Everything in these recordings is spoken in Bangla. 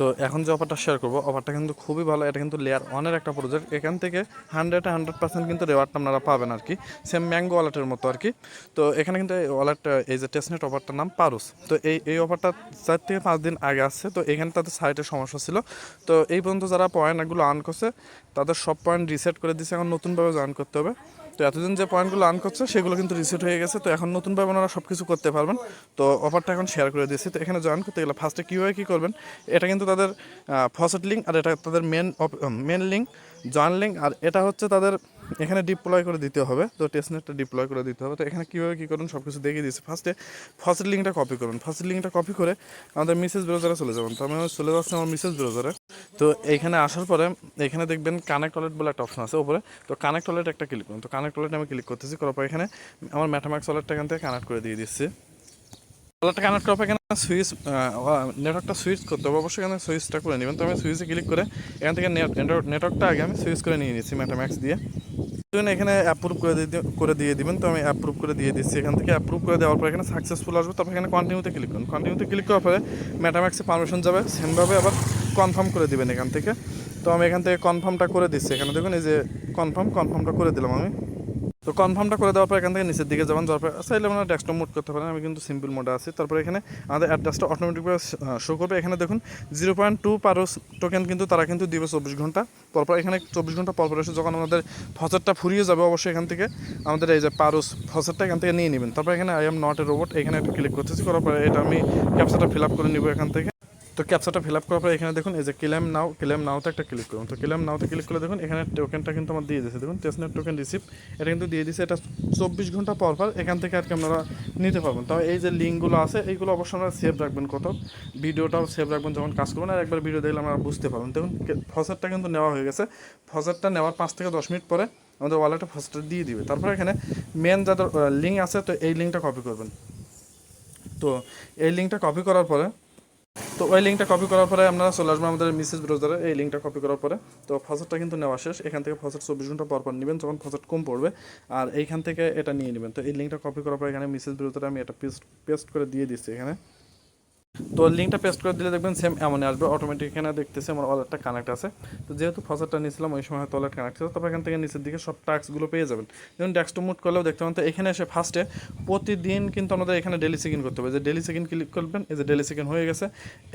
তো এখন যে অফারটা শেয়ার করব অফারটা কিন্তু খুবই ভালো। এটা কিন্তু লেয়ার ওয়ানের একটা প্রজেক্ট এখান থেকে হান্ড্রেড হান্ড্রেড পার্সেন্ট কিন্তু রেওয়ার্ডটা আপনারা পাবেন আর কি সেম ম্যাঙ্গো ওয়ালেটের মতো আর কি তো এখানে কিন্তু এই ওয়ালেট এই যে টেস্টনেট অফারটার নাম পারুস তো এই এই অফারটা চার থেকে পাঁচ দিন আগে আসছে। তো এখানে তাদের সাইটের সমস্যা ছিল। তো এই পর্যন্ত যারা পয়েন্টগুলো আর্ন করছে, তাদের সব পয়েন্ট রিসেট করে দিচ্ছে এখন নতুনভাবে জয়েন করতে হবে। তো এতদিন যে পয়েন্টগুলো আর্ন করছে, সেগুলো কিন্তু রিসেট হয়ে গেছে। তো এখন নতুনভাবে ওনারা সব কিছু করতে পারবেন। তো অফারটা এখন শেয়ার করে দিয়েছি। তো এখানে জয়েন করতে গেলে ফার্স্টে কীভাবে কী করবেন, এটা কিন্তু তাদের ফসেট লিঙ্ক আর এটা তাদের main main link join link আর এটা হচ্ছে তাদের এখানে ডিপ্লয় করে দিতে হবে। তো টেস্টনেটটা ডিপ্লয় করে দিতে হবে। তো এখানে কীভাবে কী করুন সব কিছু দেখিয়ে দিয়েছি। ফার্স্টে ফার্স্ট লিঙ্কটা কপি করুন। ফার্স্ট লিঙ্কটা কপি করে আমাদের মিসেস ব্রাউজারে চলে যাবেন। তো আমি চলে যাচ্ছি আমার মিসেস ব্রাউজারে তো এইখানে আসার পরে এখানে দেখবেন কানেক্ট ওয়ালেট বলে একটা অপশন আছে ওপরে। তো কানেক্ট ওয়ালেট একটা ক্লিক করুন। তো কানেক্ট ওয়ালেট আমি ক্লিক করতেছি। করার পর এখানে আমার ম্যাথাম্যাক্স ওয়ালেটটা এখান থেকে কানেক্ট করে দিয়ে দিচ্ছি। ওয়ালেটটা কানেক্ট করার পর এখানে সুইচ নেটওয়ার্কটা সুইচ করতে হবে। অবশ্যই এখানে সুইচটা করে নেবেন। তো আমি সুইচে ক্লিক করে এখান থেকে নেটওয়ার্কটা আগে আমি সুইচ করে নিয়ে নিচ্ছি ম্যাথাম্যাক্স দিয়ে। এখানে অ্যাপ্রুভ করে দিয়ে করে দিয়ে দিবেন। তো আমি অ্যাপ্রুভ করে দিয়ে দিচ্ছি। এখান থেকে অ্যাপ্রুভ করে দেওয়ার পর এখানে সাকসেসফুল আসবে। তারপর এখানে কন্টিনিউতে ক্লিক করুন। কন্টিনিউতে ক্লিক করার পরে ম্যাটাম্যাক্সে পারমিশন যাবে। সেমভাবে আবার কনফার্ম করে দিবেন এখান থেকে। তো আমি এখান থেকে কনফার্মটা করে দিচ্ছি। এখানে দেখুন এই যে কনফার্ম কনফার্মটা করে দিলাম আমি। তো কনফার্মটা করে দেওয়ার পর এখান থেকে নিচের দিকে যাবেন, যাওয়ার পর চাইলে আপনারা ডেস্কটপ মোড করতে পারেন। আমি কিন্তু সিম্পল মোডে আছি। তারপরে এখানে আমাদের অ্যাড্রেসটা অটোমেটিকভাবে শো করবে। এখানে দেখুন জিরো পয়েন্ট টু পারোস টোকেন কিন্তু তারা কিন্তু দিবে চব্বিশ ঘণ্টা। পরপর এখানে চব্বিশ ঘণ্টা পরপর এসে যখন আমাদের ফসরটা ফুরিয়ে যাবে অবশ্যই এখান থেকে আমাদের এই যে পারোস ফসরটা এখান থেকে নিয়ে নেবেন। তারপর এখানে I am not a robot এখানে একটা ক্লিক করতেছি। করার পরে এটা আমি ক্যাপচাটা ফিল আপ করে নিব এখান থেকে। তো ক্যাপচাটা ফিল আপ করার পরে এখানে দেখুন, এই যে ক্লেম নাও ক্লেম নাওতে একটা ক্লিক করুন। তো ক্লেম নাওতে ক্লিক করলে দেখুন, এখানে টোকেনটা কিন্তু আমার দিয়ে দিয়েছে। দেখুন টেস্টনেট টোকেন রিসিভ এটা কিন্তু দিয়ে দিয়েছে। এটা চব্বিশ ঘণ্টা পর পর এখান থেকে আর কি আপনারা নিতে পারবেন। তবে এই যে লিঙ্কগুলো আছে, এইগুলো অবশ্যই আপনারা সেভ রাখবেন কত ভিডিওটাও সেভ রাখবেন যখন কাজ করবেন, আর একবার ভিডিও দেখলে আমরা বুঝতে পারবেন। দেখুন ফসারটা কিন্তু নেওয়া হয়ে গেছে। ফসারটা নেওয়ার পাঁচ থেকে দশ মিনিট পরে আমাদের ওয়ালেটে ফসারটা দিয়ে দিবে। তারপরে এখানে মেন যাদের লিঙ্ক আছে, তো এই লিঙ্কটা কপি করবেন। তো এই লিঙ্কটা কপি করার পরে তো ওই লিঙ্কটা কপি করার পরে আপনারা চলে আসবেন আমাদের মিসেস ব্রাউজারে এই লিঙ্কটা কপি করার পরে তো ফসেটটা কিন্তু নেওয়া শেষ। এখান থেকে ফসেট চব্বিশ ঘণ্টা পর পর নেবেন, যখন ফসেট কম পড়বে। আর এইখান থেকে এটা নিয়ে নেবেন। তো এই লিঙ্কটা কপি করার পরে এখানে মিসেস ব্রাউজারে আমি এটা পেস্ট পেস্ট করে দিয়ে দিচ্ছি এখানে। তো লিঙ্কটা পেস্ট করে দিলে দেখবেন সেম এমনই আসবে। অটোমেটিক এখানে দেখতেছি আমার ওয়ালেটটা কানেক্ট আছে। তো যেহেতু ফসারটা নিয়েছিলাম, ওই সময় হয়তো ওয়ালেট কানেক্ট ছিল। তারপর এখান থেকে নিচের দিকে সব টাস্কগুলো পেয়ে যাবেন। যেমন ডেস্কটপ মুট করলেও দেখতে পাবেন। তো এখানে এসে ফার্স্টে প্রতিদিন কিন্তু আমাদের এখানে ডেলি চেকিং করতে হবে। যে ডেলি সেকেন্ড ক্লিক করবেন, এই যে ডেলি চেকিং হয়ে গেছে।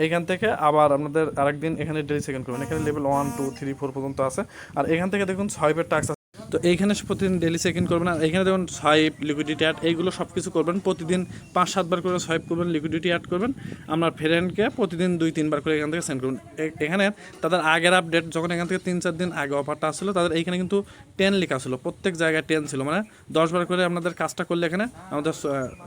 এখান থেকে আবার আপনাদের আরেকদিন এখানে ডেলি সেকেন্ড করবেন। এখানে level one two three four পর্যন্ত আছে। আর এখান থেকে দেখুন ছয় পের টাস্ক তো এইখানে প্রতিদিন ডেলি চেক ইন করবেন। আর এখানে দেখুন সোয়াইপ লিকুইডিটি অ্যাড এইগুলো সব কিছু করবেন। প্রতিদিন পাঁচ সাতবার করে সোয়াইপ করবেন লিকুইডিটি অ্যাড করবেন। আপনার ফ্রেন্ডকে প্রতিদিন দুই তিনবার করে এখান থেকে সেন্ড করবেন। এখানে তাদের আগের আপডেট যখন এখান থেকে তিন, চার দিন আগে অফারটা আসছিল, তাদের এইখানে কিন্তু টেন লেখা ছিল। প্রত্যেক জায়গায় টেন ছিল। মানে দশ বার করে আপনাদের কাজটা করলে এখানে আমাদের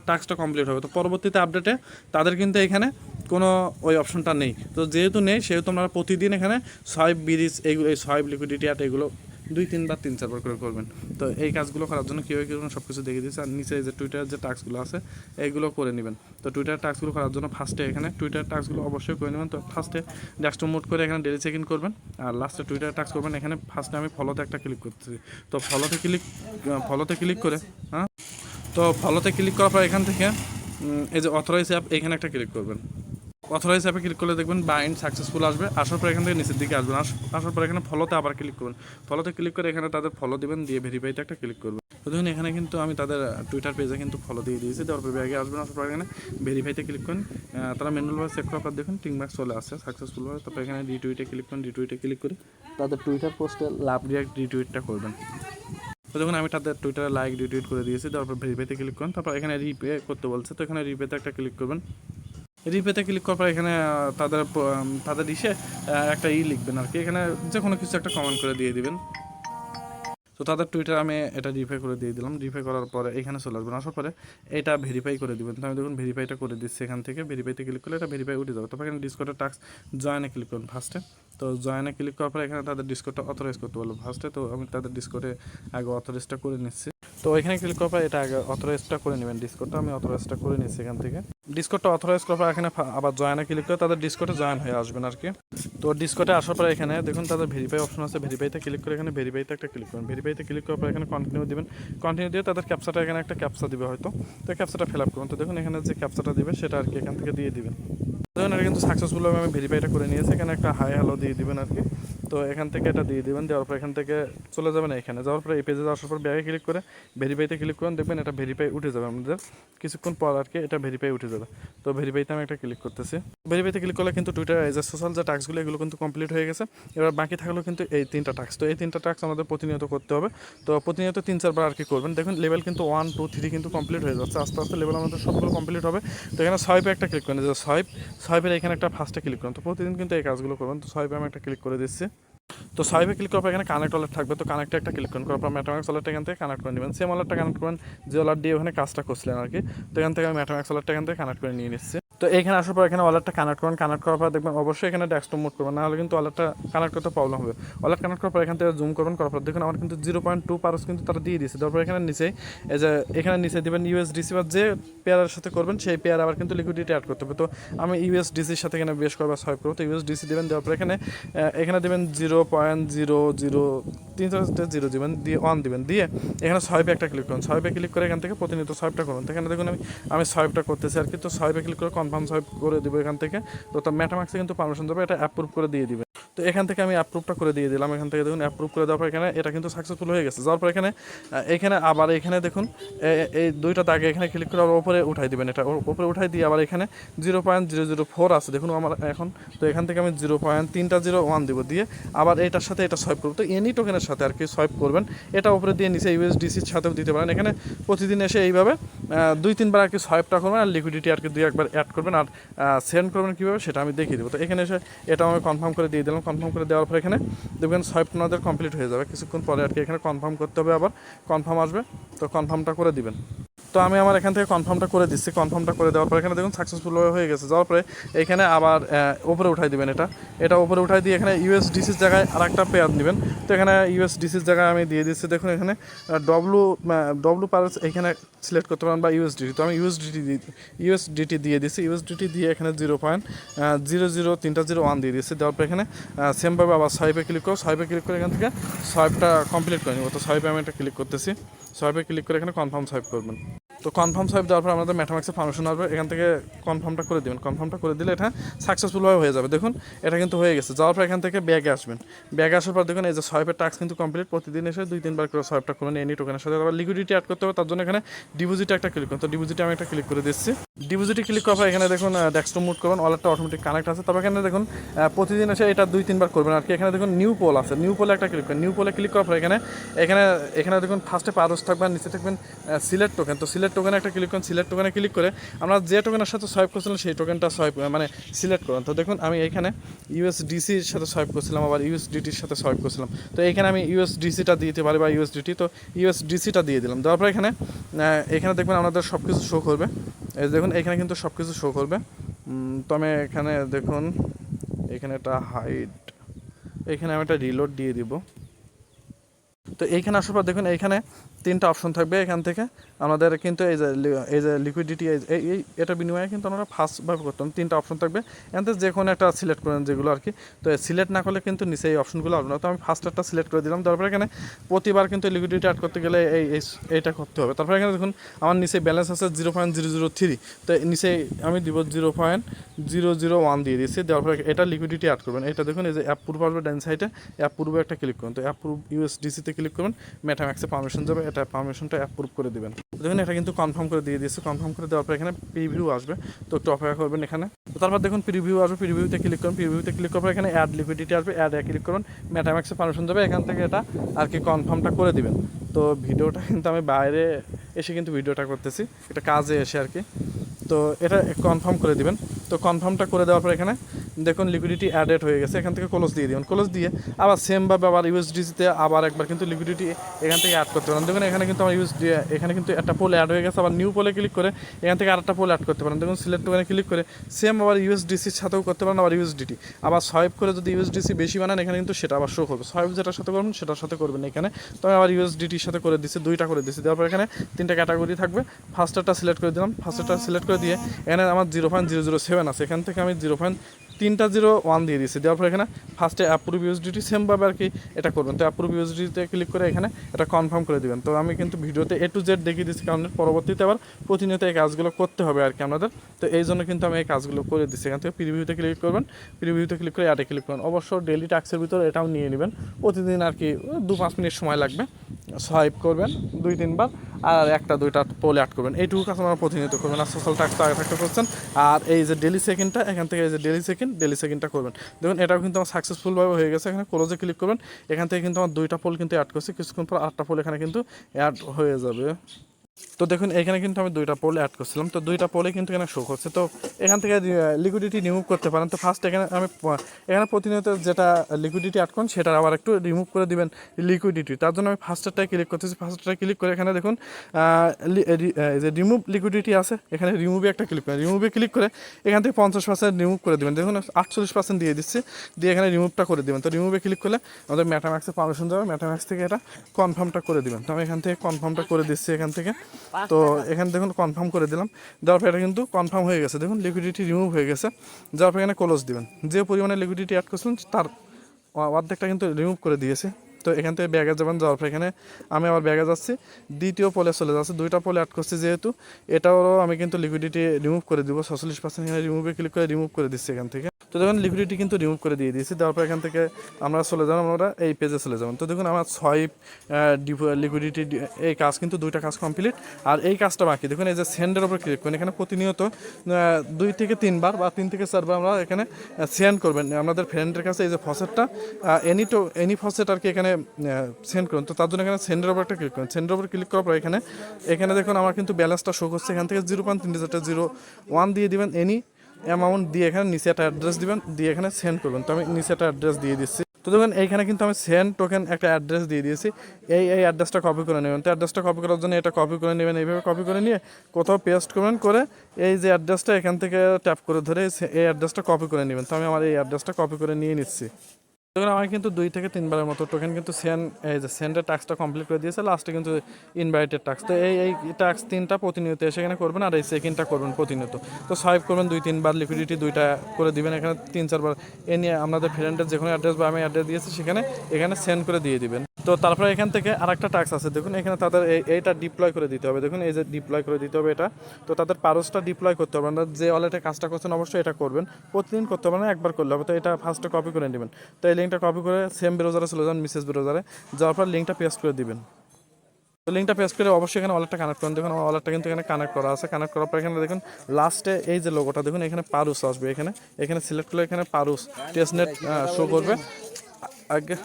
টাস্কটা কমপ্লিট হবে। তো পরবর্তীতে আপডেটে তাদের কিন্তু এখানে কোনো ওই অপশনটা নেই। তো যেহেতু নেই, সেহেতু আপনারা প্রতিদিন এখানে সোয়াইপ বিরিজ, এইগুলো, এই সোয়াইপ লিকুইডিটি অ্যাড এগুলো দুই তিনবার তিন চারবার করে করবেন। তো এই কাজগুলো করার জন্য কীভাবে করবেন সব কিছু দেখিয়ে দিয়েছে। আর নিচে যে টুইটারের যে টাস্কগুলো আছে, এইগুলো করে নেবেন। তো টুইটার টাস্কগুলো করার জন্য ফার্স্টে এখানে টুইটার টাস্কগুলো অবশ্যই করে নেবেন। তো ফার্স্টে ডেস্কটপ মোড করে এখানে ডেলি চেক ইন করবেন। আর লাস্টে টুইটার টাস্ক করবেন। এখানে ফার্স্টে আমি ফলোতে একটা ক্লিক করতেছি। তো ফলোতে ক্লিক ফলোতে ক্লিক করে হ্যাঁ? তো ফলোতে ক্লিক করার পর এখান থেকে এই যে অথরাইজ অ্যাপ এখানে একটা ক্লিক করবেন। অথরাইজ অ্যাপে ক্লিক করলে দেখবেন বাইন্ড সাকসেসফুল আসবে। আসার পর এখান থেকে নিচের দিকে আসবেন। আসার পর এখানে ফলোতে আবার ক্লিক করবেন ফলোতে ক্লিক করে এখানে তাদের ফলো দিবেন, দিয়ে ভেরিফাইতে একটা ক্লিক করবেন। তো দেখুন, এখানে কিন্তু আমি তাদের টুইটার পেজে কিন্তু ফলো দিয়ে দিয়েছি। দেওয়ার পর ব্যাগে আসবেন, আসার পর এখানে ভেরিফাইতে ক্লিক করেন। তারা ম্যানুয়ালভাবে চেক করার দেখুন, টিং মার্কস চলে আসছে সাকসেসফুলভাবে তারপর এখানে রিটুইটে ক্লিক করেন রিটুইটে ক্লিক করে তাদের টুইটার পোস্টে লাভ রিয়াক্ট রিটুইটটা করবেন। তো দেখুন, আমি তাদের টুইটারে লাইক রিটুইট করে দিয়েছি। তারপর ভেরিফাইতে ক্লিক করেন। তারপর এখানে রিপে করতে বলছে। তো এখানে রিপেতে একটা ক্লিক করবেন। রিপেতে ক্লিক করার পর এখানে তাদের তাদের ইসে একটা ই লিখবেন আর কি। এখানে যে কোনো কিছু একটা কমেন্ট করে দিয়ে দিবেন। তো তাদের টুইটার আমি এটা রিফাই করে দিয়ে দিলাম। রিফাই করার পরে এখানে চলে আসবেন। আসার পরে এটা ভেরিফাই করে দিবেন। তো আমি দেখুন ভেরিফাইটা করে দিচ্ছি এখান থেকে। ভেরিফাইতে ক্লিক করলে এটা ভেরিফাই উঠে যাবে। তারপর এখানে ডিসকোডের টাস্ক জয়েনে ক্লিক করুন ফার্স্টে তো জয়েনে ক্লিক করার পরে এখানে তাদের ডিসকোডটা অথরাইজ করতে বলব ফার্স্টে তো আমি তাদের ডিসকোডে আগে অথরাইজটা করে নিচ্ছি। তো এখানে ক্লিক করার পর এটা আগে অথরাইজটা করে নেবেন। ডিসকোডটা আমি অথরাইজটা করে নিচ্ছি এখান থেকে। ডিসকোডটা অথরাইজ করার পর এখানে আবার জয়েনে ক্লিক করে তাদের ডিসকোডে জয়েন হয়ে আসবেন আর কি। তো ডিসকোডে আসার পর এখানে দেখুন তাদের ভেরিফাই অপশন আছে। ভেরিফাইতে ক্লিক করে এখানে ভেরিফাইতে একটা ক্লিক করুন। ভেরিফাইতে ক্লিক করার পর এখানে কন্টিনিউ দিবেন। কন্টিনিউ দিয়ে তাদের ক্যাপচাটা এখানে একটা ক্যাপচা দিবে হয়তো। তো ক্যাপচাটা ফিল আপ করুন। তো দেখুন এখানে যে ক্যাপচাটা দিবে সেটা আর কি এখান থেকে দিয়ে দিবেন। ধরুন এটা কিন্তু সাকসেসফুলভাবে আমি ভেরিফাইটা করে নিয়েছি। এখানে একটা হাই হ্যালো দিয়ে দিবেন আর কি। তো এখান থেকে এটা দিয়ে দিবেন, দেওয়ার পর এখান থেকে চলে যাবেন এখানে। যাওয়ার পরে এই পেজে আসার পর ব্যাগে ক্লিক করে ভেরিফাইতে ক্লিক করেন, দেখবেন এটা ভেরিফাই উঠে যাবে আমাদের। কিছুক্ষণ পর আর কি এটা ভেরিফাই উঠে যাবে। তো ভেরিফাইতে আমি একটা ক্লিক করতেছি। ভেরিফাইতে ক্লিক করলে কিন্তু টুইটার যে সোশ্যাল যে টাস্কগুলো এগুলো কিন্তু কমপ্লিট হয়ে গেছে। এবার বাকি থাকল কিন্তু এই তিনটা টাস্ক তো এই তিনটা টাস্ক আমাদের প্রতিনিয়ত করতে হবে। তো প্রতিনিয়ত তিন, চারবার আর কি করবেন। দেখুন লেভেল কিন্তু ওয়ান টু থ্রি কিন্তু কমপ্লিট হয়ে যাচ্ছে। আস্তে আস্তে লেভেল আমাদের সবগুলো কমপ্লিট হবে। তো এখানে সোয়াইপে একটা ক্লিক করেন। যে সোয়াইপ সোয়াইপের এখানে একটা ফার্স্টে ক্লিক করেন। তো প্রতিদিন কিন্তু এই কাজগুলো করবেন। তো সোয়াইপে আমি একটা ক্লিক করে দিচ্ছি। তো সাইভে ক্লিক করার এখানে কানেক্ট ওয়ালেট থাকবে। তো কানেক্টে একটা ক্লিক করুন, করার পর ম্যাটাম্যাক্স ওয়ালেটটা এখান থেকে কানেক্ট করে নেবেন। সেম ওয়ালেটটা কানেক্ট করবেন যে ওয়ালেট দিয়ে ওখানে কাজটা করছিলেন আর কি। তো এখান থেকে আমি ম্যাটাম্যাক্স ওয়ালেটটা এখান থেকে কানেক্ট করে নিয়ে নিচ্ছি। তো এখানে আসার পর এখানে ওয়ালেটটা কানেক্ট করুন। কানেক্ট করার পর দেখবেন অবশ্যই এখানে ডেস্কটপ মোড করবেন। নাহলে কিন্তু ওয়ালেটটা কানেক্ট করতে প্রবলেম হবে। ওয়ালেট কানেক্ট করার পর এখান থেকে জুম করবেন করার পর দেখুন আমার কিন্তু জিরো পয়েন্ট টু পারস কিন্তু তারা দিয়ে দিয়েছে। তারপর এখানে নিচে, এই যে এখানে নিচে দেবেন ইউএসডিসি বা যে পেয়ারের সাথে করবেন, সেই পেয়ার আবার কিন্তু লিকুইডিটি অ্যাড করতে হবে। তো আমি ইউএসডিসির সাথে এখানে বেশ কয়েকবার সোয়াইপ করব। তো ইউএসডিসি দেবেন, দেওয়ার পর এখানে এখানে দেবেন জিরো পয়েন্ট জিরো জিরো তিন জিরো দিবেন, দিয়ে ওয়ান দিবেন। দিয়ে এখানে সোয়াইপে একটা ক্লিক করুন। সোয়াইপে ক্লিক করে এখান থেকে প্রতিনিয়ত সোয়াইপটা করুন। তো এখানে দেখুন আমি আমি সোয়াইপটা করতেছি আর কি। তো সোয়াইপে ক্লিক করে কনফার্ম সোয়াইপ করে দিবে এখান থেকে। তো তার ম্যাটামাক্সে কিন্তু পারমিশন দেবে, এটা অ্যাপ্রুভ করে দিয়ে দিবে। তো এখান থেকে আমি অ্যাপ্রুভটা করে দিয়ে দিলাম। এখান থেকে দেখুন অ্যাপ্রুভ করে দেওয়ার পর এখানে এটা কিন্তু সাকসেসফুল হয়ে গেছে। যাওয়ার পর এখানে এখানে আবার এখানে দেখুন এই দুইটা দাগে এখানে ক্লিক করে আবার ওপরে উঠাই দিবেন এটা। ওর উপরে উঠাই দিয়ে আবার এখানে zero point zero zero four আছে। দেখুন আমার এখন, তো এখান থেকে আমি জিরো পয়েন্ট তিনটা জিরো ওয়ান দিব দিয়ে আবার এটার সাথে এটা সোয়াইপ করব। তো এনি টোকেনের সাথে আর কি সোয়াইপ করবেন, এটা উপরে দিয়ে নিচে ইউএসডিসির সাথেও দিতে পারেন। এখানে প্রতিদিন এসে এইভাবে দুই, তিনবার আর কি সোয়াইপটা করবেন আর লিকুইডিটি আর কি দুই, একবার অ্যাড করবেন। আর সেন্ড করবেন কীভাবে সেটা আমি দেখিয়ে দেবো। তো এখানে এসে এটা আমি কনফার্ম করে দিয়ে দিলাম। কনফার্ম করে দেওয়ার পর এখানে দেখবেন সোয়াইপ আপনাদের কমপ্লিট হয়ে যাবে। কিছুক্ষণ পরে আর কি এখানে কনফার্ম করতে হবে আবার। কনফার্ম আসবে, তো কনফার্মটা করে দিবেন। তো আমি আমার এখান থেকে কনফার্মটা করে দিচ্ছি। কনফার্মটা করে দেওয়ার পর এখানে দেখুন সাকসেসফুল হয়ে গেছে। যাওয়ার পরে এখানে আবার উপরে উঠাই দিবেন এটা। এটা উপরে উঠাই দিয়ে এখানে ইউএসডিসির জায়গায় আর একটা পেয়ার নেবেন তো এখানে ইউএসডিসির জায়গায় আমি দিয়ে দিচ্ছি। দেখুন এখানে ডব্লু ডব্লু পারস এখানে সিলেক্ট করতে পারেন বা ইউএসডিটি তো আমি ইউএসডিটি ইউএসডিটি দিয়ে দিচ্ছি। ইউএসডিটি দিয়ে এখানে জিরো পয়েন্ট জিরো জিরো তিনটা জিরো ওয়ান দিয়ে দিচ্ছি। দেওয়ার পর এখানে সেমভাবে আবার সোয়াইপে ক্লিক করো। সোয়াইপে ক্লিক করে এখান থেকে সোয়াইপটা কমপ্লিট করে নিব। তো সোয়াইপে আমি একটা ক্লিক করতেছি। সোয়াইপে ক্লিক করে এখানে কনফার্ম সোয়াইপ করবেন। তো কনফার্ম সোয়াইপ দেওয়ার পর আমাদের ম্যাথামেটিক্সে ফাংশন আসবে। এখান থেকে কনফার্মটা করে দেবেন। কনফার্মটা করে দিলে এটা সাকসেসফুলভাবে হয়ে যাবে। দেখুন, এটা কিন্তু হয়ে গেছে। যাওয়ার পর এখান থেকে ব্যাগে আসবেন। ব্যাগে আসার পর দেখুন, এই যে সোয়াইপের টাস্ক কিন্তু কমপ্লিট প্রতিদিন এসে দুই, তিনবার করে সোয়াইপটা করুন এনি টোকেনের সাথে আবার লিকুইডিটি অ্যাড করতে হবে। তার জন্য এখানে ডিপোজিটে একটা ক্লিক করুন। তো ডিপোজিটে আমি একটা ক্লিক করে দিচ্ছি। ডিপোজিটে ক্লিক করার পর এখানে দেখুন ডেস্কটপ মুড করবেন। ওয়ালেটটা অটোমেটিক কানেক্ট আছে। তারপর এখানে দেখুন প্রতিদিন এসে এটা দুই, তিনবার করবেন। আর কি, এখানে দেখুন নিউ পোল আছে। নিউ পোলে একটা ক্লিক করেন। নিউ পোলে ক্লিক করার পর এখানে এখানে এখানে দেখুন ফার্স্টে পারস থাকবেন, নিচে থাকবেন সিলেক্ট টোকেন তো সিলেক্ট টোকেনে একটা ক্লিক করেন সিলেক্ট টোকেনে ক্লিক করে আমরা যে টোকেনের সাথে সোয়াইপ করছিলাম সেই টোকেনটা সোয়াইপ মানে সিলেক্ট করুন। তো দেখুন আমি এখানে ইউএসডিসির সাথে সোয়াইপ করছিলাম, আবার ইউএসডিটির সাথে সোয়াইপ করছিলাম। তো এখানে আমি ইউএসডিসিটা দিতে পারি বা ইউএসডিটি তো ইউএসডিসিটা দিয়ে দিলাম। তারপর এখানে এখানে দেখবেন আমাদের সব কিছু শো করবে দেখুন, এখানে কিন্তু সব কিছু শো করবে তো আমি এখানে দেখুন, এখানে একটা হাইট এখানে আমি একটা রিলোড দিয়ে দিব। তো এইখানে আসার পর দেখুন এইখানে তিনটা অপশন থাকবে এখান থেকে। আমাদের কিন্তু এই যে এই যে লিকুইডিটি এই এই এটা বিনিময়ে কিন্তু আমরা ফার্স্টভাবে করতাম। তিনটা অপশন থাকবে। এখান থেকে যে কোনো একটা সিলেক্ট করেন যেগুলো আর কি। তো সিলেক্ট না করলে কিন্তু নিচে এই অপশনগুলো আসবে না। তো আমি ফার্স্ট একটা সিলেক্ট করে দিলাম। তারপরে এখানে প্রতিবার কিন্তু লিকুইডিটি অ্যাড করতে গেলে এই, এই- এইটা করতে হবে। তারপরে এখানে দেখুন, আমার নিচে ব্যালেন্স আছে zero point zero zero three তো নিচে আমি দিব zero point zero zero one দিয়ে দিয়েছি। দেওয়ার পরে এটা লিকুইডিটি অ্যাড করবেন। এটা দেখুন, এই যে অ্যাপ পূর্ব আসবে ডান সাইডে অ্যাপ প্রুভে একটা ক্লিক করুন। তো অ্যাপ প্রুভ ইউএসডিসিতে ক্লিক করবেন। মেটাম্যাক্সে পারমিশন যাবে। এটা পারমিশনটা অ্যাপ্রুভ করে দিবেন। দেখুন, এটা কিন্তু কনফার্ম করে দিয়ে দিয়েছে। কনফার্ম করে দেওয়ার পর এখানে প্রিভিউ আসবে। তো একটু অপেক্ষা করবেন এখানে। তারপর দেখুন প্রিভিউ আসবে প্রিভিউতে ক্লিক করুন প্রিভিউতে ক্লিক করার পর এখানে অ্যাড লিকুইডিটি আসবে। অ্যাড ক্লিক করুন মেটাম্যাক্সে পারমিশন যাবে এখান থেকে এটা আর কি কনফার্মটা করে দিবেন। তো ভিডিওটা কিন্তু আমি বাইরে এসে কিন্তু ভিডিওটা করতেছি। এটা কাজে এসে আর কি। তো এটা কনফার্ম করে দিবেন। তো কনফার্মটা করে দেওয়ার পর এখানে দেখুন লিকুইডিটি অ্যাডেড হয়ে গেছে, এখান থেকে ক্লোজ দিয়ে দিবেন ক্লোজ দিয়ে আবার সেমভাবে আবার ইউএসডিসিতে আবার একবার কিন্তু লিকুইডিটি এখান থেকে অ্যাড করতে পারেন। দেখুন, এখানে কিন্তু আমার ইউএসডি এখানে কিন্তু একটা পোল অ্যাড হয়ে গেছে, আবার নিউ পোলে ক্লিক করে এখান থেকে আরেকটা পোল অ্যাড করতে পারেন। দেখুন সিলেক্ট ওখানে ক্লিক করে সেম আবার ইউএসডিসির সাথেও করতে পারেন, আবার ইউএসডিটি আবার সোয়াইপ করে যদি ইউএসডিসি বেশি বানান, এখানে কিন্তু সেটা আবার শো করবে। সোয়াইপ যেটার সাথে করবেন সেটার সাথে করবেন এখানে। তো আমি আবার ইউএসডিটির সাথে করে দিচ্ছি দুইটা করে দিচ্ছি দেওয়ার পর এখানে তিনটা ক্যাটাগরি থাকবে। ফার্স্টারটা সিলেক্ট করে দিলাম। ফার্স্টারটা সিলেক্ট করে দিয়ে এখানে আমার zero point zero zero seven আছে। এখান থেকে আমি জিরো পয়েন্ট তিনটা জিরো ওয়ান দিয়ে দিয়েছি। দেওয়ার পর এখানে ফার্স্টে অ্যাপ্রুভ ইউএসডিটি সেমভাবে আর কি এটা করবেন। তো অ্যাপ্রুভ ইউএসডিতে ক্লিক করে এখানে এটা কনফার্ম করে দিবেন। তো আমি কিন্তু ভিডিওতে এ টু জেড দেখিয়ে দিচ্ছি কারণ পরবর্তীতে আবার প্রতিনিয়ত এই কাজগুলো করতে হবে আর কি আপনাদের তো এই জন্য কিন্তু আমি এই কাজগুলো করে দিচ্ছি এখান থেকে প্রিভিউতে ক্লিক করবেন। প্রিভিউতে ক্লিক করে অ্যাডে ক্লিক করবেন। অবশ্য ডেলি ট্যাক্সের ভিতরে এটাও নিয়ে নেবেন। প্রতিদিন আর কি দু পাঁচ মিনিট সময় লাগবে। সোয়াইপ করবেন, দুই তিনবার। আর একটা, দুইটা পোলে অ্যাড করবেন। এইটুকু কাজ আপনারা প্রতিনিধিত্ব করবেন। আর সোশ্যাল তো আগে থাকতে করছেন। আর এই যে ডেলি সেকেন্ডটা এখান থেকে এই যে ডেলি সেকেন্ড ডেলি সেকেন্ডটা করবেন। দেখুন, এটাও কিন্তু আমার সাকসেসফুলভাবে হয়ে গেছে। এখানে ক্লোজে ক্লিক করবেন। এখান থেকে কিন্তু আমার দুইটা পোল কিন্তু অ্যাড করছি। কিছুক্ষণ পর আটটা পোল এখানে কিন্তু অ্যাড হয়ে যাবে। তো দেখুন, এখানে কিন্তু আমি দুইটা পোল অ্যাড করছিলাম। তো দুইটা পোলে কিন্তু এখানে শো করছে। তো এখান থেকে লিকুইডিটি রিমুভ করতে পারেন। তো ফার্স্ট এখানে আমি এখানে প্রতিনিয়ত যেটা লিকুইডিটি অ্যাড করেন, সেটা আবার একটু রিমুভ করে দিবেন লিকুইডিটি তার জন্য আমি ফার্স্টটায় ক্লিক করতেছি। ফার্স্টটায় ক্লিক করে এখানে দেখুন যে রিমুভ লিকুইডিটি আছে, এখানে রিমুভে একটা ক্লিক করেন রিমুভে ক্লিক করে এখান থেকে পঞ্চাশ পার্সেন্ট রিমুভ করে দেবেন। দেখুন, আটচল্লিশ পার্সেন্ট দিয়ে দিচ্ছি। দিয়ে এখানে রিমুভটা করে দেবেন। তো রিমুভে ক্লিক করলে আমাদের ম্যাটাম্যাক্সে পারমিশন যাবে ম্যাটাম্যাক্স থেকে এটা কনফার্মটা করে দিবেন। তো আমি এখান থেকে কনফার্মটা করে দিচ্ছি এখান থেকে। তো এখানে দেখুন কনফার্ম করে দিলাম। দেওয়ার পর এটা কিন্তু কনফার্ম হয়ে গেছে। দেখুন লিকুইডিটি রিমুভ হয়ে গেছে। যাওয়ার পর এখানে ক্লোজ দিবেন। যে পরিমাণে লিকুইডিটি অ্যাড করছেন তার অর্ধেকটা কিন্তু রিমুভ করে দিয়েছে। তো এখান থেকে ব্যাগে যাবেন যাওয়ার পর এখানে আমি আবার ব্যাগে যাচ্ছি। দ্বিতীয় পোলে চলে যাচ্ছে। দুইটা পোলে অ্যাড করছি যেহেতু। এটাও আমি কিন্তু লিকুইডিটি রিমুভ করে দিব। ছচল্লিশ পার্সেন্ট এখানে রিমুভে ক্লিক করে রিমুভ করে দিচ্ছি এখান থেকে। তো দেখুন লিকুইডিটি কিন্তু রিমুভ করে দিয়ে দিয়েছি। দেওয়ার পর এখান থেকে আমরা চলে যাব, আমরা এই পেজে চলে যাবেন তো দেখুন, আমার ছয় লিকুইডিটি এই কাজ কিন্তু দুইটা কাজ কমপ্লিট আর এই কাজটা বাকি। দেখুন, এই যে সেন্ডের উপর ক্লিক করুন, এখানে প্রতিনিয়ত দুই থেকে তিনবার বা তিন থেকে চারবার আমরা এখানে সেন্ড করবেন। আমাদের ফ্রেন্ডের কাছে এই যে ফসেটটা এনি তো এনি ফসেট আর কি এখানে সেন্ড করুন। তো তার জন্য এখানে সেন্ডের উপর একটা ক্লিক করুন। সেন্ডের উপর ক্লিক করার পর এখানে এখানে দেখুন, আমার কিন্তু ব্যালেন্সটা শো করছে। এখান থেকে জিরো পয়েন্ট তিন জিরো ওয়ান দিয়ে দিবেন। এনি অ্যামাউন্ট দিয়ে এখানে নিচে একটা অ্যাড্রেস দিবেন, দিয়ে এখানে সেন্ড করবেন। তো আমি নিচে একটা অ্যাড্রেস দিয়ে দিচ্ছি। তো দেখুন, এইখানে কিন্তু আমি সেন্ড টোকেন একটা অ্যাড্রেস দিয়ে দিয়েছি। এই এই অ্যাড্রেসটা কপি করে নেবেন। তো অ্যাড্রেসটা কপি করার জন্য এটা কপি করে নেবেন, এইভাবে কপি করে নিয়ে কোথাও পেস্ট করবেন, করে এই যে অ্যাড্রেসটা এখান থেকে ট্যাপ করে ধরে এই অ্যাড্রেসটা কপি করে নেবেন। তো আমি আমার এই অ্যাড্রেসটা কপি করে নিয়ে নিচ্ছি। দেখুন আমার কিন্তু দুই থেকে তিনবারের মতো টোকেন কিন্তু সেন এই যে সেন্টের টাস্কটা কমপ্লিট করে দিয়েছে লাস্টে কিন্তু ইনভাইটেড টাস্ক তো এই এই টাস্ক তিনটা প্রতিনিয়ত এসে এখানে করবেন আর এই সেকেন্ডটা করবেন প্রতিনিয়ত। তো সাইভ করবেন দুই, তিনবার লিকুইডিটি দুইটা করে দিবেন। এখানে তিন, চারবার। এ নিয়ে আপনাদের ফ্রেন্ডের যেখানে অ্যাড্রেস বা আমি অ্যাড্রেস দিয়েছি, সেখানে, এখানে সেন্ড করে দিয়ে দিবেন। তো তারপরে এখান থেকে আরেকটা টাস্ক আছে। দেখুন, এখানে তাদের এই- এইটা ডিপ্লয় করে দিতে হবে। দেখুন, এই যে ডিপ্লয় করে দিতে হবে এটা। তো তাদের পারসটা ডিপ্লয় করতে হবে। আপনারা যে ওয়ালেটে কাজটা করছেন, অবশ্যই এটা করবেন। প্রতিদিন করতে হবে না, একবার করলে হবে। তো এটা ফার্স্টে কপি করে নেবেন। তো এই লিঙ্কটা কপি করে সেম ব্রাউজারে চলে যান মিসেস ব্রাউজারে যাওয়ার পর লিঙ্কটা পেস্ট করে দিবেন। তো লিঙ্কটা পেস্ট করে অবশ্যই এখানে ওয়ালেটটা কানেক্ট করেন। দেখুন, আমার ওয়ালেটটা কিন্তু এখানে কানেক্ট করা আছে। কানেক্ট করার পর এখানে দেখুন লাস্টে এই যে লোগোটা দেখুন, এখানে পারুস আসবে। এখানে এখানে সিলেক্ট করলে এখানে পারুস টেস্টনেট শো করবে। আগে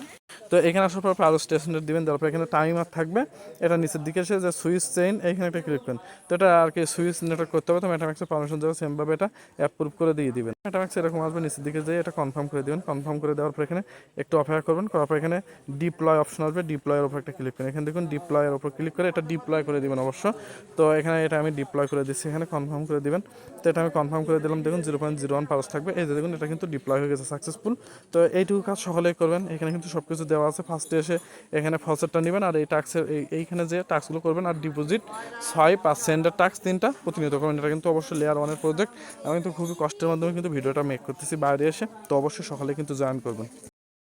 তো এখানে আসার পর আরও স্টেশনের দিবেন, তারপর এখানে টাইমার থাকবে। এটা নিচের দিকে এসে যে সুইচ চেইন এইখানে একটা ক্লিক করেন। তো এটা আর কি সুইচ নেটওয়ার্ক করতে হবে, তো মেটাম্যাক্সের পারমিশন দেবে সেমভাবে এটা অ্যাপ্রুভ করে দিয়ে দিবেন। মেটাম্যাক্স এরকম আসবে, নিচের দিকে যেয়ে এটা কনফার্ম করে দিবেন। কনফার্ম করে দেওয়ার পর এখানে একটু অপেক্ষা করবেন, করার পর এখানে ডিপ্লয় অপশন আসবে ডিপ্লয়ের উপর একটা ক্লিক করেন। এখানে দেখুন ডিপ্লয়ের উপর ক্লিক করে এটা ডিপ্লয় করে দিবেন অবশ্য। তো এখানে এটা আমি ডিপ্লয় করে দিচ্ছি, এখানে কনফার্ম করে দিবেন। তো এটা আমি কনফার্ম করে দিলাম, দেখুন জিরো পয়েন্ট জিরো ওয়ান পারস থাকবে। এই যে দেখুন, এটা কিন্তু ডিপ্লয় হয়ে গেছে সাকসেসফুল তো এইটুকু কাজ সকলেই করবেন, এখানে কিন্তু সব কিছু দেওয়া আছে। ফার্স্টে এসে এখানে ফসেটটা নেবেন আর এই টাক্সের এইখানে যে টাক্সগুলো করবেন আর ডিপোজিট ছয় পার্সেন্টের টাক্স তিনটা প্রতিনিয়ত করবেন। এটা কিন্তু অবশ্যই লেয়ার ওয়ানের প্রজেক্ট আমি কিন্তু খুবই কষ্টের মাধ্যমে কিন্তু ভিডিওটা মেক করতেছি বাইরে এসে। তো অবশ্যই সকালে কিন্তু জয়েন করবেন।